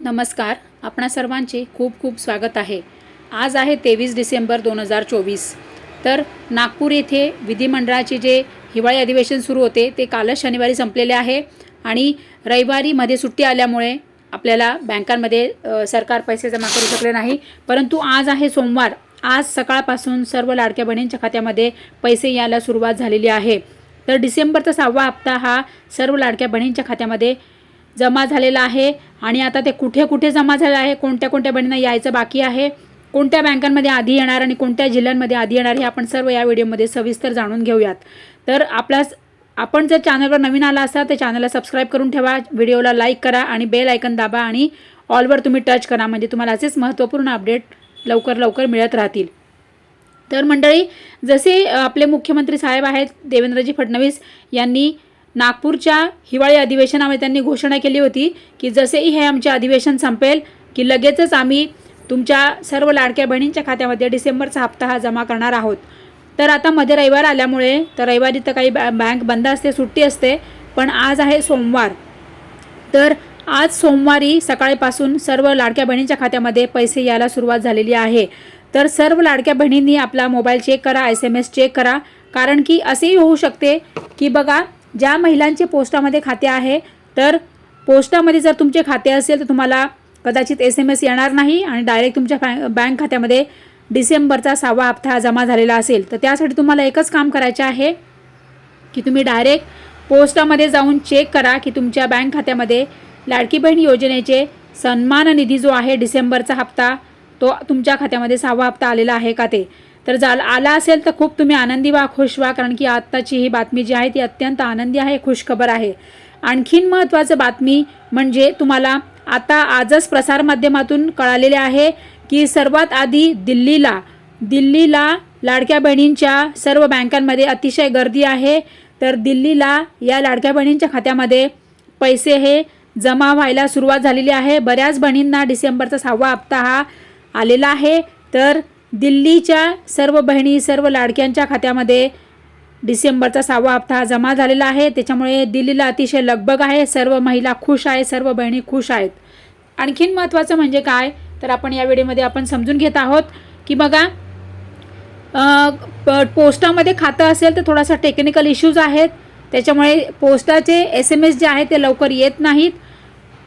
नमस्कार. आपणा सर्वांचे खूप खूप स्वागत आहे. आज आहे तेवीस डिसेंबर दोन हजार चोवीस. तर नागपूर येथे विधिमंडळाचे जे हिवाळी अधिवेशन सुरू होते ते कालच शनिवारी संपलेले आहे आणि रविवारीमध्ये सुट्टी आल्यामुळे आपल्याला बँकांमध्ये सरकार पैसे जमा करू शकले नाही. परंतु आज आहे सोमवार. आज सकाळपासून सर्व लाडक्या बहिणींच्या खात्यामध्ये पैसे यायला सुरुवात झालेली आहे. तर डिसेंबरचा सहावा हप्ता हा सर्व लाडक्या बहिणींच्या खात्यामध्ये जमा झालेला आहे आणि आता ते कुठे कुठे जमा झालं आहे कोणत्या कोणत्या बँकांना यायचं बाकी आहे कोणत्या बँकांमध्ये आधी येणार आणि कोणत्या जिल्ह्यांमध्ये आधी येणार हे आपण सर्व या व्हिडिओमध्ये सविस्तर जाणून घेऊयात. तर आपला आपण जर चॅनलवर नवीन आला असाल तर चॅनलला सबस्क्राईब करून ठेवा व्हिडिओला लाईक करा आणि बेल आयकन दाबा आणि ऑलवर तुम्ही टच करा म्हणजे तुम्हाला असेच महत्त्वपूर्ण अपडेट लवकर लवकर मिळत राहतील. तर मंडळी जसे आपले मुख्यमंत्री साहेब आहेत देवेंद्रजी फडणवीस यांनी नागपूरच्या हिवाळी अधिवेशनामध्ये त्यांनी घोषणा केली होती की जसेही हे आमचे अधिवेशन संपेल की लगेचच आम्ही तुमच्या सर्व लाडक्या बहिणींच्या खात्यामध्ये डिसेंबरचा हप्ता हा जमा करणार आहोत. तर आता मध्ये रविवार आल्यामुळे तर रविवारी तर काही बॅ- बँक बंद असते सुट्टी असते पण आज आहे सोमवार. तर आज सोमवारी सकाळीपासून सर्व लाडक्या बहिणींच्या खात्यामध्ये पैसे यायला सुरुवात झालेली आहे. तर सर्व लाडक्या बहिणींनी आपला मोबाईल चेक करा एस एम एस चेक करा कारण की असेही होऊ शकते की बघा ज्या महिलांचे पोस्टामध्ये खाते आहे तर पोस्टामध्ये जर तुमचे खाते असेल तर तुम्हाला कदाचित एस एम एस येणार नाही आणि डायरेक्ट तुमच्या बँक बँक खात्यामध्ये डिसेंबरचा सहावा हप्ता जमा झालेला असेल तर त्यासाठी तुम्हाला एकच काम करायचे आहे की तुम्ही डायरेक्ट पोस्टामध्ये जाऊन चेक करा की तुमच्या बँक खात्यामध्ये लाडकी बहीण योजनेचे सन्मान निधी जो आहे डिसेंबरचा हप्ता तो तुमच्या खात्यामध्ये सहावा हप्ता आलेला आहे का ते. तर जाल आला असेल तर खूप तुम्ही आनंदी व्हा खुश व्हा कारण की आत्ताची ही बातमी जी आहे ती अत्यंत आनंदी आहे खुशखबर आहे. आणखीन महत्त्वाचं बातमी म्हणजे तुम्हाला आता आजच प्रसारमाध्यमातून कळालेले आहे की सर्वात आधी दिल्लीला दिल्लीला लाडक्या बहिणींच्या सर्व बँकांमध्ये अतिशय गर्दी आहे. तर दिल्लीला या लाडक्या बहिणींच्या खात्यामध्ये पैसे हे जमा व्हायला सुरुवात झालेली आहे. बऱ्याच बहिणींना डिसेंबरचा सहावा हप्ता हा आलेला आहे. तर दिल्लीच्या सर्व बहिणी सर्व लाडक्यांच्या खात्यामध्ये डिसेंबरचा सहावा हप्ता हा जमा झालेला आहे. त्याच्यामुळे दिल्लीला अतिशय लगबग आहे. सर्व महिला खुश आहे सर्व बहिणी खुश आहेत. आणखीन महत्त्वाचं म्हणजे काय? तर आपण या व्हिडिओमध्ये आपण समजून घेत आहोत की बघा प- पोस्टामध्ये खातं असेल तर थोडासा टेक्निकल इश्यूज आहेत. त्याच्यामुळे पोस्टाचे एस एम एस जे आहेत ते लवकर येत नाहीत.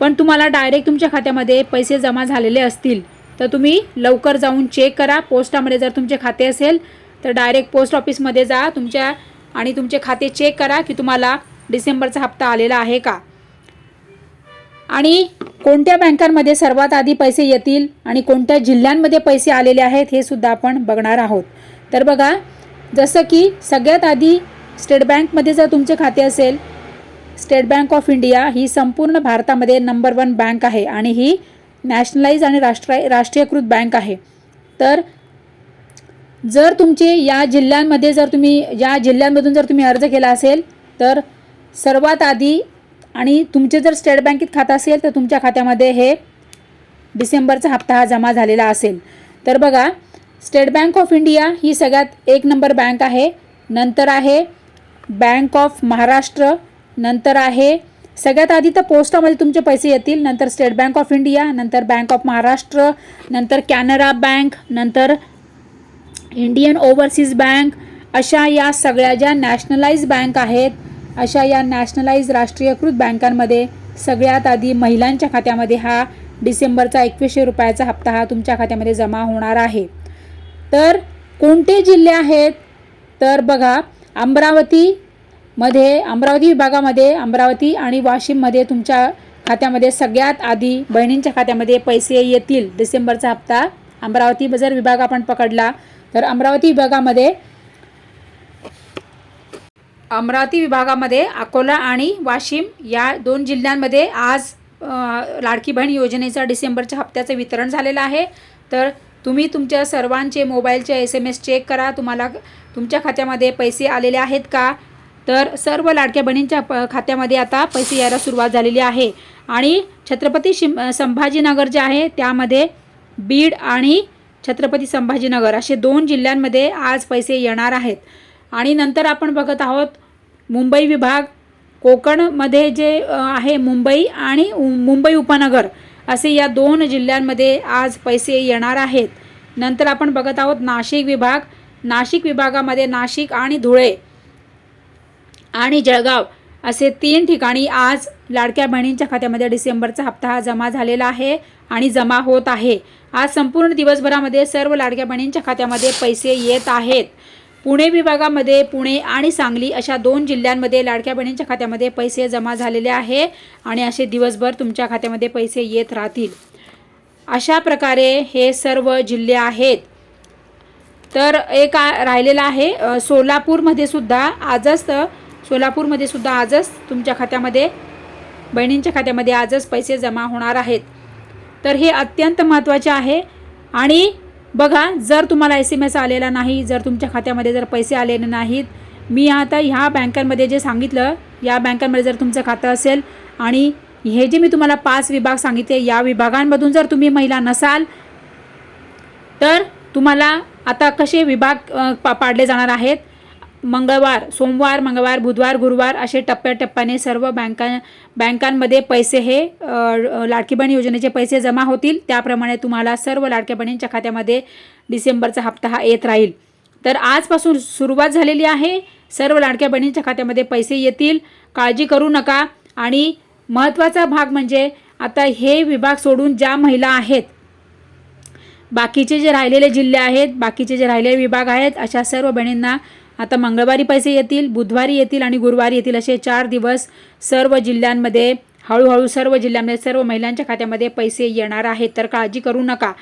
पण तुम्हाला डायरेक्ट तुमच्या खात्यामध्ये पैसे जमा झालेले असतील. तर तुम्ही लवकर जाऊन चेक करा. पोस्टामध्ये जर तुमचे खाते असेल तर डायरेक्ट पोस्ट ऑफिसमध्ये जा. तुमच्या आणि तुमचे खाते चेक करा की तुम्हाला डिसेंबरचा हप्ता आलेला आहे का. आणि कोणत्या बँकांमध्ये सर्वात आधी पैसे येतील आणि कोणत्या जिल्ह्यांमध्ये पैसे आलेले आहेत हे सुद्धा आपण बघणार आहोत. तर बघा जसं की सगळ्यात आधी स्टेट बँकमध्ये जर तुमचे खाते असेल स्टेट बँक ऑफ इंडिया ही संपूर्ण भारतामध्ये नंबर वन बँक आहे आणि ही नॅशनलाइज आणि राष्ट्राय राष्ट्रीयकृत बँक आहे. तर जर तुमचे या जिल्ह्यांमध्ये जर तुम्ही या जिल्ह्यांमधून जर तुम्ही अर्ज केला असेल तर सर्वात आधी आणि तुमचे जर स्टेट बँकेत खातं असेल तर तुमच्या खात्यामध्ये हे डिसेंबरचा हप्ता हा जमा झालेला असेल. तर बघा स्टेट बँक ऑफ इंडिया ही सगळ्यात एक नंबर बँक आहे. नंतर आहे बँक ऑफ महाराष्ट्र. नंतर आहे सगळ्यात आधी तर पोस्टामध्ये तुमचे पैसे येतील नंतर स्टेट बँक ऑफ इंडिया नंतर बँक ऑफ महाराष्ट्र नंतर कॅनरा बँक नंतर इंडियन ओव्हरसीज बँक अशा या सगळ्या ज्या नॅशनलाइज बँक आहेत अशा या नॅशनलाइज राष्ट्रीयकृत बँकांमध्ये सगळ्यात आधी महिलांच्या खात्यामध्ये हा डिसेंबरचा एकवीसशे रुपयाचा हप्ता हा तुमच्या खात्यामध्ये जमा होणार आहे. तर कोणते जिल्हे आहेत? तर बघा अमरावती मध्ये अमरावती विभागामध्ये अमरावती आणि वाशिममध्ये तुमच्या खात्यामध्ये सगळ्यात आधी बहिणींच्या खात्यामध्ये पैसे येतील डिसेंबरचा हप्ता. अमरावती जर विभाग आपण पकडला. तर अमरावती विभागामध्ये अमरावती विभागामध्ये अकोला आणि वाशिम या दोन जिल्ह्यांमध्ये आज लाडकी बहीण योजनेचा डिसेंबरच्या हप्त्याचं वितरण झालेलं आहे. तर तुम्ही तुमच्या सर्वांचे मोबाईलचे एस एम एस चेक करा. तुम्हाला तुमच्या खात्यामध्ये पैसे आलेले आहेत का? तर सर्व लाडक्या बहिणींच्या प खात्यामध्ये आता पैसे यायला सुरुवात झालेली आहे. आणि छत्रपती शिम संभाजीनगर जे आहे त्यामध्ये बीड आणि छत्रपती संभाजीनगर असे दोन जिल्ह्यांमध्ये आज पैसे येणार आहेत. आणि नंतर आपण बघत आहोत मुंबई विभाग कोकणमध्ये जे आहे मुंबई आणि मुंबई उपनगर असे या दोन जिल्ह्यांमध्ये आज पैसे येणार आहेत. नंतर आपण बघत आहोत नाशिक विभाग. नाशिक विभागामध्ये नाशिक आणि धुळे आणि जळगाव असे तीन ठिकाणी आज लाडक्या बहिणींच्या खात्यामध्ये डिसेंबरचा हप्ता हा जमा झालेला आहे आणि जमा होत आहे. आज संपूर्ण दिवसभरामध्ये सर्व लाडक्या बहिणींच्या खात्यामध्ये पैसे येत आहेत. पुणे विभागामध्ये पुणे आणि सांगली अशा दोन जिल्ह्यांमध्ये लाडक्या बहिणींच्या खात्यामध्ये पैसे जमा झालेले आहे आणि असे दिवसभर तुमच्या खात्यामध्ये पैसे येत राहतील. अशा प्रकारे हे सर्व जिल्हे आहेत. तर एक राहिलेला राहिलेलं आहे सोलापूरमध्ये सुद्धा आजच सोलापूरमध्ये सुद्धा आजच तुमच्या खात्यामध्ये बहिणींच्या खात्यामध्ये आजच पैसे जमा होणार आहेत. तर हे अत्यंत महत्त्वाचे आहे. आणि बघा जर तुम्हाला एस एम एस आलेला नाही जर तुमच्या खात्यामध्ये जर पैसे आलेले नाहीत मी आता ह्या बँकांमध्ये जे सांगितलं या बँकांमध्ये जर तुमचं खातं असेल आणि हे जे मी तुम्हाला पाच विभाग सांगितले या विभागांमधून जर तुम्ही महिला नसाल तर तुम्हाला आता कसे विभाग पा पाडले जाणार आहेत? मंगळवार सोमवार मंगळवार बुधवार गुरुवार असे टप्प्याटप्प्याने सर्व बँका बँकांमध्ये पैसे हे अ, लाडकी बहीण योजनेचे पैसे जमा होतील. त्याप्रमाणे तुम्हाला सर्व लाडक्या बहिणींच्या खात्यामध्ये डिसेंबरचा हप्ता हा येत राहील. तर आजपासून सुरुवात झालेली आहे. सर्व लाडक्या बहिणींच्या खात्यामध्ये पैसे येतील. काळजी करू नका. आणि महत्त्वाचा भाग म्हणजे आता हे विभाग सोडून ज्या महिला आहेत बाकीचे जे राहिलेले जिल्हे आहेत बाकीचे जे राहिलेले विभाग आहेत अशा सर्व बहिणींना आता मंगळवारी पैसे येतील बुधवारी येतील आणि गुरुवारी येतील असे चार दिवस सर्व जिल्ह्यांमध्ये हळूहळू सर्व जिल्ह्यांमध्ये सर्व महिलांच्या खात्यामध्ये पैसे येणार आहेत. तर काळजी करू नका.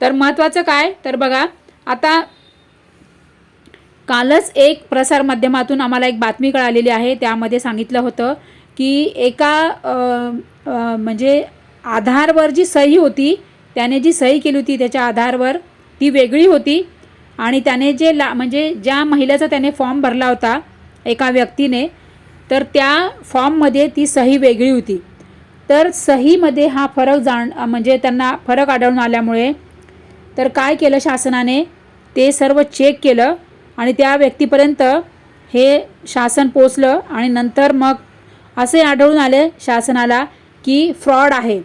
तर महत्त्वाचं काय? तर बघा आता कालच एक प्रसारमाध्यमातून आम्हाला एक बातमी कळालेली आहे. त्यामध्ये सांगितलं होतं की एका म्हणजे आधारवर जी सही होती त्याने जी सही केली होती त्याच्या आधारवर ती वेगळी होती. आणि त्याने जे ला म्हणजे ज्या महिलेचा त्याने फॉर्म भरला होता एका व्यक्तीने तर त्या फॉर्ममध्ये ती सही वेगळी होती. तर सहीमध्ये हा फरक जाण म्हणजे त्यांना फरक आढळून आल्यामुळे तर काय केलं शासनाने? ते सर्व चेक केलं आणि त्या व्यक्तीपर्यंत हे शासन पोचलं आणि नंतर मग असे आढळून आले शासनाला की फ्रॉड आहे.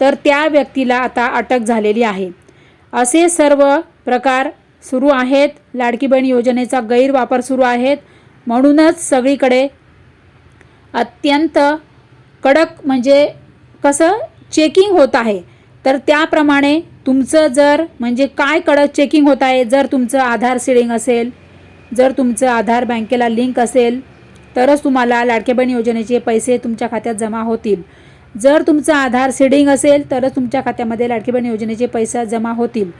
तर त्या व्यक्तीला आता अटक झालेली आहे. असे सर्व प्रकार सुरू आहेत. लाडकी बहीण योजनेचा गैरवापर सुरू आहेत. म्हणूनच सगळीकडे अत्यंत कडक म्हणजे कसं? चेकिंग होत आहे. तर त्याप्रमाणे तुमचं जर म्हणजे काय कडक चेकिंग होत आहे? जर तुमचं आधार सिडिंग असेल जर तुमचं आधार बँकेला लिंक असेल तरच तुम्हाला लाडके बहीण योजनेचे पैसे तुमच्या खात्यात जमा होतील. जर तुमचं आधार सिडिंग असेल तरच तुमच्या खात्यामध्ये लाडकी बहीण योजनेचे पैसे जमा होतील.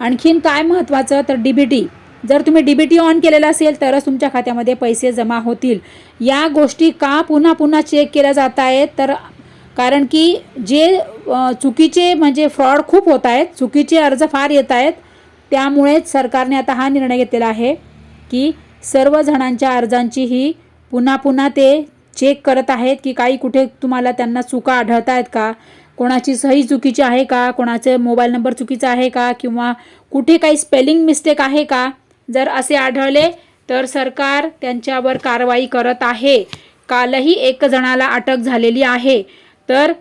आणखीन काय महत्त्वाचं तर डी बी टी जर तुम्ही डी बी टी ऑन केलेलं असेल तरच तुमच्या खात्यामध्ये पैसे जमा होतील. या गोष्टी का पुन्हा पुन्हा चेक केल्या जात आहेत? तर कारण की जे चुकीचे म्हणजे फ्रॉड खूप होत आहेत चुकीचे अर्ज फार येत आहेत त्यामुळेच सरकारने आता हा निर्णय घेतलेला आहे की सर्व जणांच्या अर्जांची ही पुन्हा पुन्हा ते चेक करत आहेत की काही कुठे तुम्हाला त्यांना चुका आढळत आहेत का? कोणाची सही चुकीची आहे का? कोणाचे मोबाईल नंबर चुकीचा आहे का? किंवा कुठे काही स्पेलिंग मिस्टेक आहे का? जर असे आढळले तर सरकार त्यांच्यावर कारवाई करत आहे. कालही एक जणाला अटक झालेली आहे. तर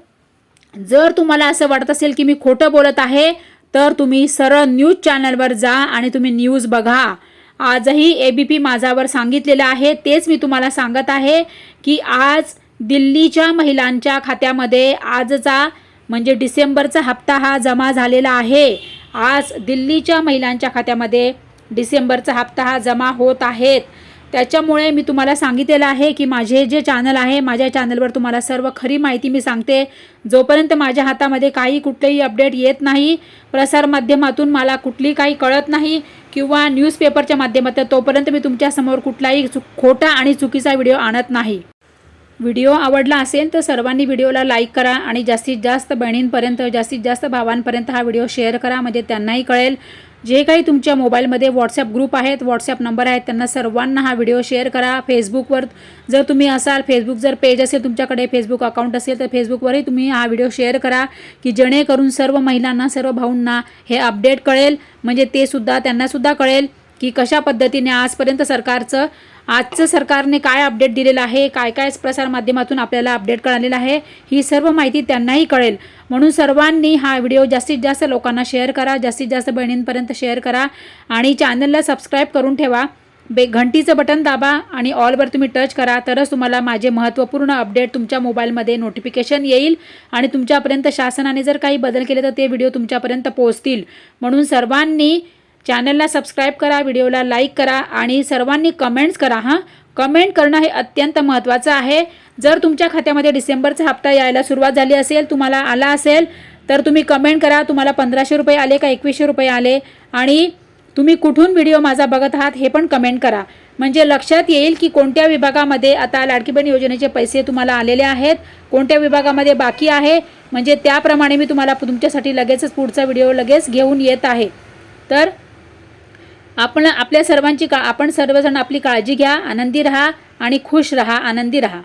जर तुम्हाला असं वाटत असेल की मी खोटं बोलत आहे तर तुम्ही सरळ न्यूज चॅनलवर जा आणि तुम्ही न्यूज बघा. आजही ए बी पी माझावर सांगितलेलं आहे. तेच मी तुम्हाला सांगत आहे की आज दिल्लीच्या महिलांच्या खात्यामध्ये आजचा म्हणजे डिसेंबरचा हप्ता हा जमा झालेला आहे. आज दिल्लीच्या महिलांच्या खात्यामध्ये डिसेंबरचा हप्ता हा जमा होत आहेत. त्याच्यामुळे मी तुम्हाला सांगितलेलं आहे की माझे जे चॅनल आहे माझ्या चॅनलवर तुम्हाला सर्व खरी माहिती मी सांगते. जोपर्यंत माझ्या हातामध्ये काही कुठलेही अपडेट येत नाही प्रसारमाध्यमातून मला कुठली काही कळत नाही किंवा न्यूजपेपरच्या माध्यमातून तोपर्यंत मी तुमच्यासमोर कुठलाही चु खोटा आणि चुकीचा व्हिडिओ आणत नाही. व्हिडिओ आवडला असेल तर सर्वांनी व्हिडिओला लाईक करा आणि जास्तीत जास्त बहिणींपर्यंत जास्तीत जास्त भावांपर्यंत हा व्हिडिओ शेअर करा. म्हणजे त्यांनाही कळेल. जे काही तुमच्या मोबाईलमध्ये व्हॉट्सअप ग्रुप आहेत व्हॉट्सअप नंबर आहेत त्यांना सर्वांना हा व्हिडिओ शेअर करा. फेसबुकवर जर तुम्ही असाल फेसबुक जर पेज असेल तुमच्याकडे फेसबुक अकाउंट असेल तर फेसबुकवरही तुम्ही हा व्हिडिओ शेअर करा की जेणेकरून सर्व महिलांना सर्व भाऊंना हे अपडेट कळेल. म्हणजे ते सुद्धा त्यांनासुद्धा कळेल. की कशा पद्धतीने आजपर्यंत सरकारचं आजचं सरकारने काय अपडेट दिलेलं आहे काय काय प्रसारमाध्यमातून आपल्याला अपडेट कळालेलं आहे ही सर्व माहिती त्यांनाही कळेल. म्हणून सर्वांनी हा व्हिडिओ जास्तीत जास्त लोकांना शेअर करा जास्तीत जास्त बहिणींपर्यंत शेअर करा आणि चॅनलला सबस्क्राईब करून ठेवा. बे घंटीचं बटन दाबा आणि ऑलवर तुम्ही टच करा तरच तुम्हाला माझे महत्त्वपूर्ण अपडेट तुमच्या मोबाईलमध्ये नोटिफिकेशन येईल आणि तुमच्यापर्यंत शासनाने जर काही बदल केले तर ते व्हिडिओ तुमच्यापर्यंत पोहोचतील. म्हणून सर्वांनी चॅनलला सबस्क्राईब करा व्हिडिओला लाईक करा आणि सर्वांनी कमेंट्स करा हां. कमेंट करणं हे अत्यंत महत्त्वाचं आहे. जर तुमच्या खात्यामध्ये डिसेंबरचा हप्ता यायला सुरुवात झाली असेल तुम्हाला आला असेल तर तुम्ही कमेंट करा. तुम्हाला पंधराशे रुपये आले का एकवीसशे रुपये आले? आणि तुम्ही कुठून व्हिडिओ माझा बघत आहात हे पण कमेंट करा. म्हणजे लक्षात येईल की कोणत्या विभागामध्ये आता लाडकी बहीण योजनेचे पैसे तुम्हाला आलेले आहेत कोणत्या विभागामध्ये बाकी आहे. म्हणजे त्याप्रमाणे मी तुम्हाला तुमच्यासाठी लगेचच पुढचा व्हिडिओ लगेच घेऊन येत आहे. तर आपण आपल्या सर्वांची का आपण सर्वजण आपली काळजी घ्या आनंदी राहा आणि खुश राहा आनंदी राहा.